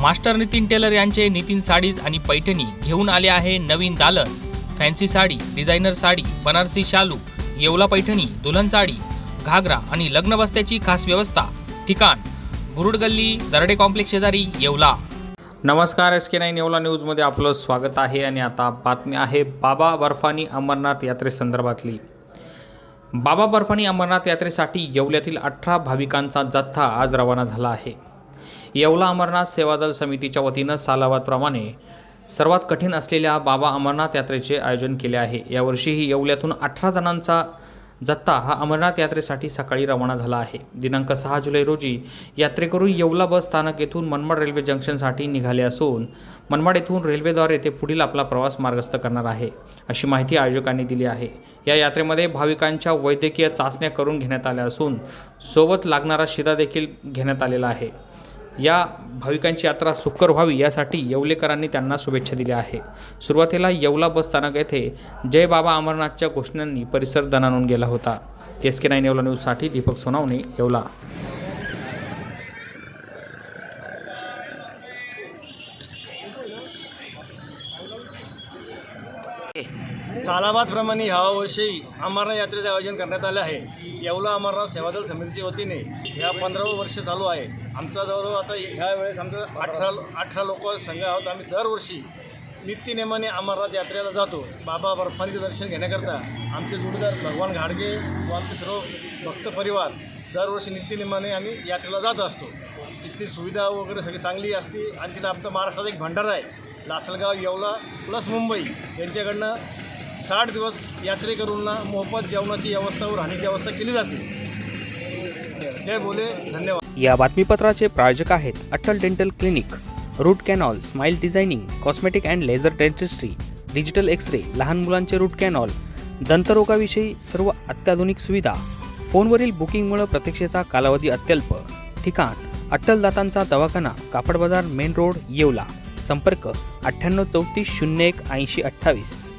Master Nitin teller यांचे Nitin sarees आणि पैठणी घेऊन आले आहे नवीन दालन. फॅन्सी साडी डिझायनर साडी बनारसी शालू येवला पैठणी दुल्हन साडी घागरा आणि लग्न बस्त्याची खास व्यवस्था. ठिकाण बुरुड गल्ली दरडे कॉम्प्लेक्स शेजारी येवला. नमस्कार एस के नाईन येवला न्यूजमध्ये आपलं स्वागत आहे आणि आता बातमी आहे बाबा बर्फानी अमरनाथ यात्रेसंदर्भातली. बाबा बर्फानी अमरनाथ यात्रेसाठी येवल्यातील अठरा भाविकांचा जथ्था आज रवाना झाला आहे. येवला अमरनाथ सेवादल समितीच्या वतीनं सालावादप्रमाणे सर्वात कठीण असलेल्या बाबा अमरनाथ यात्रेचे आयोजन केले आहे. यावर्षीही येवल्यातून अठरा जणांचा जत्ता हा अमरनाथ यात्रेसाठी सकाळी रवाना झाला आहे. दिनांक सहा जुलै रोजी यात्रेकरू येवला बस स्थानक येथून मनमाड रेल्वे जंक्शनसाठी निघाले असून मनमाड येथून रेल्वेद्वारे ते पुढील आपला प्रवास मार्गस्थ करणार आहे अशी माहिती आयोजकांनी दिली आहे. या यात्रेमध्ये भाविकांच्या वैद्यकीय चाचण्या करून घेण्यात आल्या असून सोबत लागणारा शिदा देखील घेण्यात आलेला आहे. या भाविकांची यात्रा सुकर व्हावी यासाठी येवलेकरांनी त्यांना शुभेच्छा दिल्या आहे. सुरुवातीला येवला बस स्थानक येथे जय बाबा अमरनाथच्या घोषणांनी परिसर दणानून गेला होता. एस के नाईन येवला न्यूजसाठी दीपक सोनावणे येवला. सालाबादप्रमाणे ह्यावर्षी अमरनाथ यात्रेचे आयोजन करण्यात आलं आहे. येवला अमरनाथ सेवादल समितीच्या वतीने ह्या पंधरावं वर्ष चालू आहे. आमचा जवळजवळ आता ह्या वेळेस आमचं अठरा अठरा लोक संघ आहोत. आम्ही दरवर्षी नित्यनेमाने अमरनाथ यात्रेला जातो. बाबा बर्फानीचं दर्शन घेण्याकरता आमचे जोडीदार भगवान घाडगे व आमचे सर्व भक्त परिवार दरवर्षी नित्यनेमाने आम्ही यात्रेला जात असतो. तिथली सुविधा वगैरे सगळी चांगली असते. आणि तिथं आमचा महाराष्ट्रात एक भंडारा आहे. लासलगाव येवला प्लस मुंबई यांच्याकडनं साठ दिवस यात्रेकरूंना मोफत जेवणाची व्यवस्था व राहण्याची व्यवस्था केली जाते. जय बोले धन्यवाद. या बातमीपत्राचे प्रायोजक आहेत Atal dental clinic root canal smile designing cosmetic and laser dentistry digital X ray लहान मुलांचे रूट कॅनॉल दंतरोगाविषयी सर्व अत्याधुनिक सुविधा फोनवरील बुकिंगमुळे प्रतीक्षेचा कालावधी अत्यल्प. ठिकाण अट्टल दातांचा दवाखाना कापड बाजार मेन रोड येवला. संपर्क अठ्ठ्याण्णव चौतीस शून्य एक ऐंशी अठ्ठावीस.